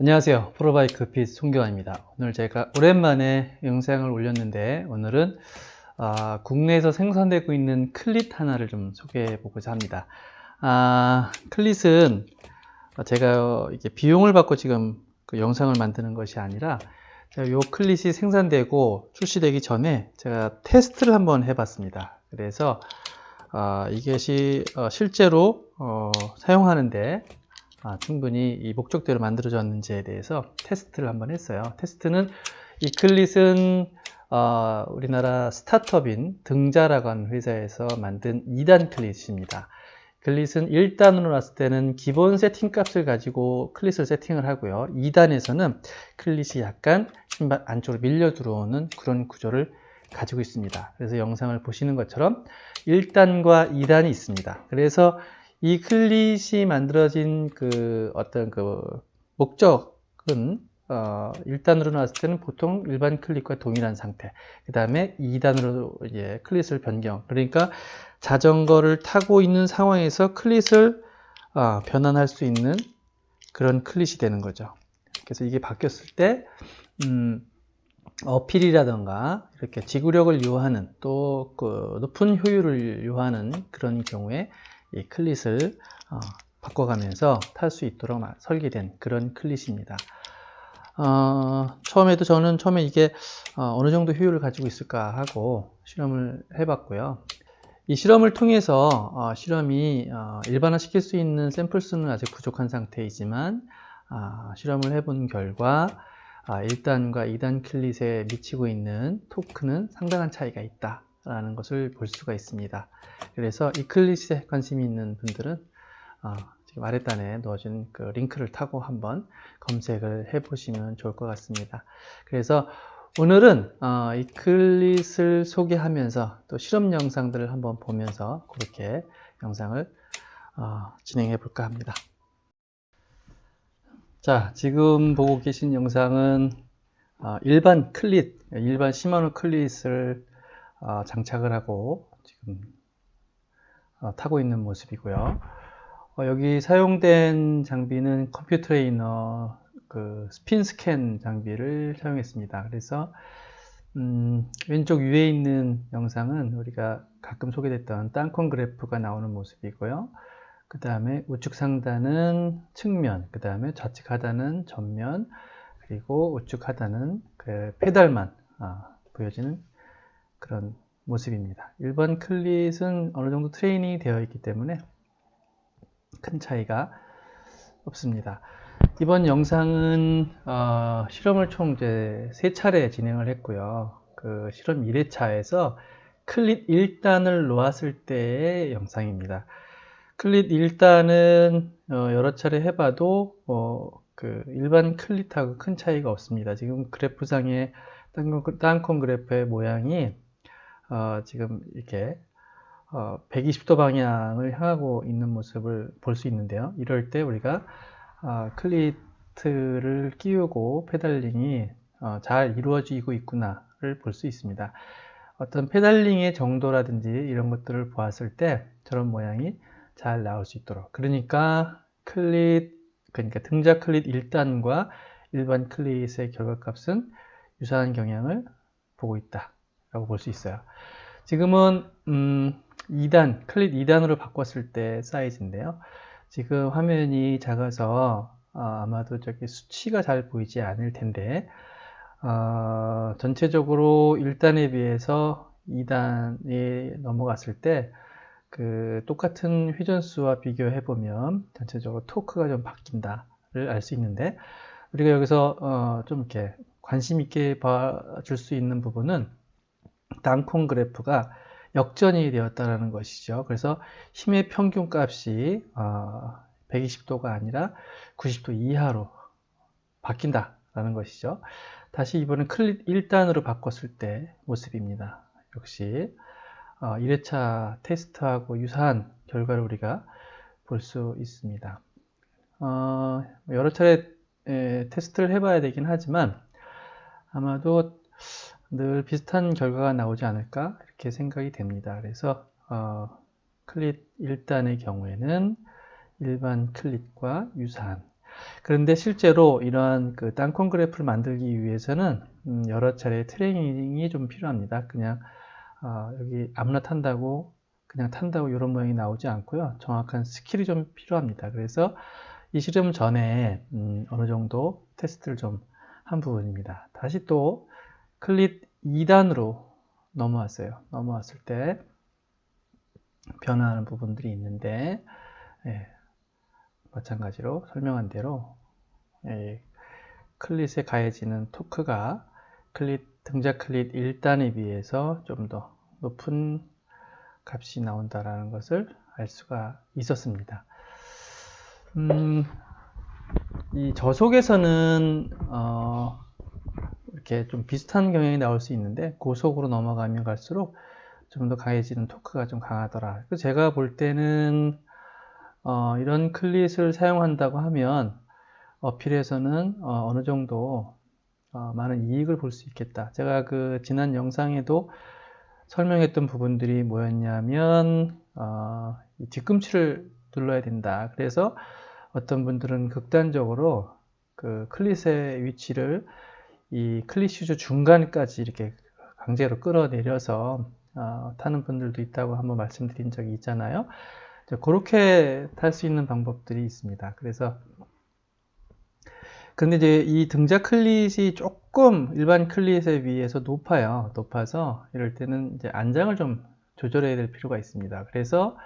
안녕하세요. 프로바이크 핏 송교환입니다. 오늘 제가 오랜만에 영상을 올렸는데 오늘은 아, 국내에서 생산되고 있는 클릿 하나를 좀 소개해 보고자 합니다. 아, 클릿은 제가 이게 비용을 받고 지금 그 영상을 만드는 것이 아니라 제가 요 클릿이 생산되고 출시되기 전에 제가 테스트를 한번 해봤습니다. 그래서 아, 이것이 어, 실제로 어, 사용하는데 아, 충분히 이 목적대로 만들어졌는지에 대해서 테스트를 한번 했어요. 테스트는 이 클릿은 어, 우리나라 스타트업인 등자라고 하는 회사에서 만든 2단 클릿입니다. 클릿은 1단으로 놨을 때는 기본 세팅 값을 가지고 클릿을 세팅을 하고요. 2단에서는 클릿이 약간 신발 안쪽으로 밀려 들어오는 그런 구조를 가지고 있습니다. 그래서 영상을 보시는 것처럼 1단과 2단이 있습니다. 그래서 이 클릿이 만들어진 그 어떤 그 목적은 어, 1단으로 나왔을 때는 보통 일반 클릿과 동일한 상태. 그 다음에 2단으로 이제 클릿을 변경. 그러니까 자전거를 타고 있는 상황에서 클릿을 어, 변환할 수 있는 그런 클릿이 되는 거죠. 그래서 이게 바뀌었을 때, 음, 어필이라던가 이렇게 지구력을 요하는 또 그 높은 효율을 요하는 그런 경우에 이 클릿을 어, 바꿔가면서 탈 수 있도록 설계된 그런 클릿입니다. 어, 처음에도 저는 처음에 이게 어, 느 정도 효율을 가지고 있을까 하고 실험을 해봤고요. 이 실험을 통해서 어, 실험이 어, 일반화 시킬 수 있는 샘플 수는 아직 부족한 상태이지만 아, 실험을 해본 결과 1단과 아, 2단 클릿에 미치고 있는 토크는 상당한 차이가 있다 라는 것을 볼 수가 있습니다. 그래서 이 클릿에 관심이 있는 분들은 어, 지금 아래단에 넣어준 그 링크를 타고 한번 검색을 해보시면 좋을 것 같습니다. 그래서 오늘은 어, 이 클릿을 소개하면서 또 실험 영상들을 한번 보면서 그렇게 영상을 어, 진행해 볼까 합니다. 자, 지금 보고 계신 영상은 어, 일반 클릿, 일반 시마노 클릿을 어, 장착을 하고 지금 어, 타고 있는 모습이고요. 어, 여기 사용된 장비는 컴퓨터 트레이너 그 스핀 스캔 장비를 사용했습니다. 그래서 음, 왼쪽 위에 있는 영상은 우리가 가끔 소개됐던 땅콩 그래프가 나오는 모습이고요. 그 다음에 우측 상단은 측면, 그 다음에 좌측 하단은 전면, 그리고 우측 하단은 그 페달만 아, 보여지는 그런 모습입니다. 일반 클릿은 어느 정도 트레이닝이 되어 있기 때문에 큰 차이가 없습니다. 이번 영상은 어, 실험을 총 이제 세 차례 진행을 했고요. 그 실험 1회차에서 클릿 1단을 놓았을 때의 영상입니다. 클릿 1단은 어, 여러 차례 해봐도 어, 그 일반 클릿하고 큰 차이가 없습니다. 지금 그래프상의 땅콩 그래프의 모양이 어, 지금 이렇게 120도 방향을 향하고 있는 모습을 볼 수 있는데요. 이럴 때 우리가 클리트를 끼우고 페달링이 잘 이루어지고 있구나를 볼 수 있습니다. 어떤 페달링의 정도라든지 이런 것들을 보았을 때 저런 모양이 잘 나올 수 있도록 그러니까 클릿 그러니까 등자 클릿 1단과 일반 클릿의 결과값은 유사한 경향을 보고 있다 라고 볼 수 있어요. 지금은 음 2단 클릿 2단으로 바꿨을 때 사이즈인데요. 지금 화면이 작아서 어, 아마도 저기 수치가 잘 보이지 않을 텐데 어, 전체적으로 1단에 비해서 2단에 넘어갔을 때 그 똑같은 회전수와 비교해 보면 전체적으로 토크가 좀 바뀐다를 알 수 있는데 우리가 여기서 어 좀 이렇게 관심 있게 봐줄 수 있는 부분은 땅콩 그래프가 역전이 되었다는 것이죠. 그래서 힘의 평균 값이 어 120도가 아니라 90도 이하로 바뀐다라는 것이죠. 다시 이번엔 클릿 1단으로 바꿨을 때 모습입니다. 역시 1회차 어, 테스트하고 유사한 결과를 우리가 볼 수 있습니다. 어, 여러 차례 테스트를 해봐야 되긴 하지만 아마도 늘 비슷한 결과가 나오지 않을까 이렇게 생각이 됩니다. 그래서 어, 클릿 1단의 경우에는 일반 클릿과 유사한 그런데 실제로 이러한 그 땅콩 그래프를 만들기 위해서는 음, 여러 차례 트레이닝이 좀 필요합니다. 그냥 어, 여기 아무나 탄다고 그냥 탄다고 이런 모양이 나오지 않고요. 정확한 스킬이 좀 필요합니다. 그래서 이 실험 전에 음, 어느 정도 테스트를 좀 한 부분입니다. 다시 또 클릿 2단으로 넘어왔어요. 넘어왔을 때 변화하는 부분들이 있는데 예, 마찬가지로 설명한 대로 예, 클릿에 가해지는 토크가 클릿 등자 클릿 1단에 비해서 좀 더 높은 값이 나온다라는 것을 알 수가 있었습니다. 음, 이 저속에서는 어, 이렇게 좀 비슷한 경향이 나올 수 있는데 고속으로 넘어가면 갈수록 좀 더 강해지는 토크가 좀 강하더라. 제가 볼 때는 어, 이런 클릿을 사용한다고 하면 어필에서는 어, 느 정도 어, 많은 이익을 볼 수 있겠다. 제가 그 지난 영상에도 설명했던 부분들이 뭐였냐면 어, 이 뒤꿈치를 눌러야 된다. 그래서 어떤 분들은 극단적으로 그 클릿의 위치를 이 클릿 슈즈 중간까지 이렇게 강제로 끌어내려서 어, 타는 분들도 있다고 한번 말씀드린 적이 있잖아요. 그렇게 탈 수 있는 방법들이 있습니다. 그래서 근데 이제 이 등자 클릿이 조금 일반 클릿에 비해서 높아요. 높아서 이럴 때는 이제 안장을 좀 조절해야 될 필요가 있습니다. 그래서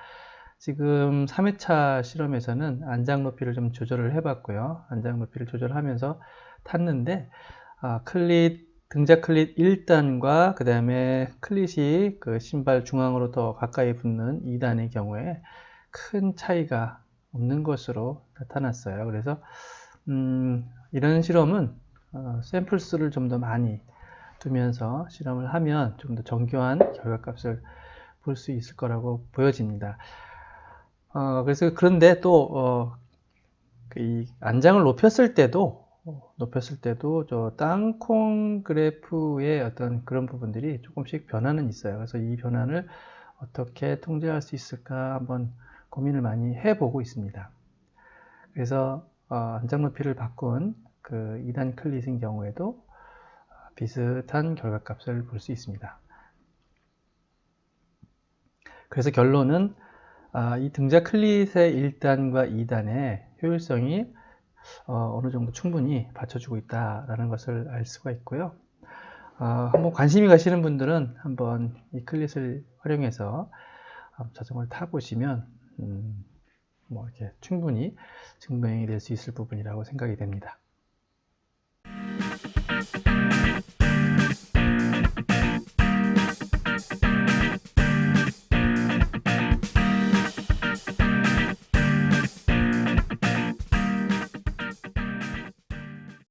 지금 3회차 실험에서는 안장 높이를 좀 조절을 해봤고요. 안장 높이를 조절하면서 탔는데 아, 클릿 등자 클릿 1단과 그 다음에 클릿이 그 신발 중앙으로 더 가까이 붙는 2단의 경우에 큰 차이가 없는 것으로 나타났어요. 그래서 음, 이런 실험은 어, 샘플 수를 좀 더 많이 두면서 실험을 하면 좀 더 정교한 결과값을 볼 수 있을 거라고 보여집니다. 어, 그래서 그런데 또 어, 이 안장을 높였을 때도 높였을 때도 저 땅콩 그래프의 어떤 그런 부분들이 조금씩 변화는 있어요. 그래서 이 변화를 어떻게 통제할 수 있을까 한번 고민을 많이 해보고 있습니다. 그래서 어, 안장 높이를 바꾼 그 2단 클릿인 경우에도 비슷한 결과값을 볼 수 있습니다. 그래서 결론은 아, 이 등자 클릿의 1단과 2단의 효율성이 어, 느 정도 충분히 받쳐주고 있다라는 것을 알 수가 있고요. 어, 한번 관심이 가시는 분들은 한번 이 클릿을 활용해서 어, 자전거를 타보시면 음, 뭐 이렇게 충분히 증명이 될 수 있을 부분이라고 생각이 됩니다.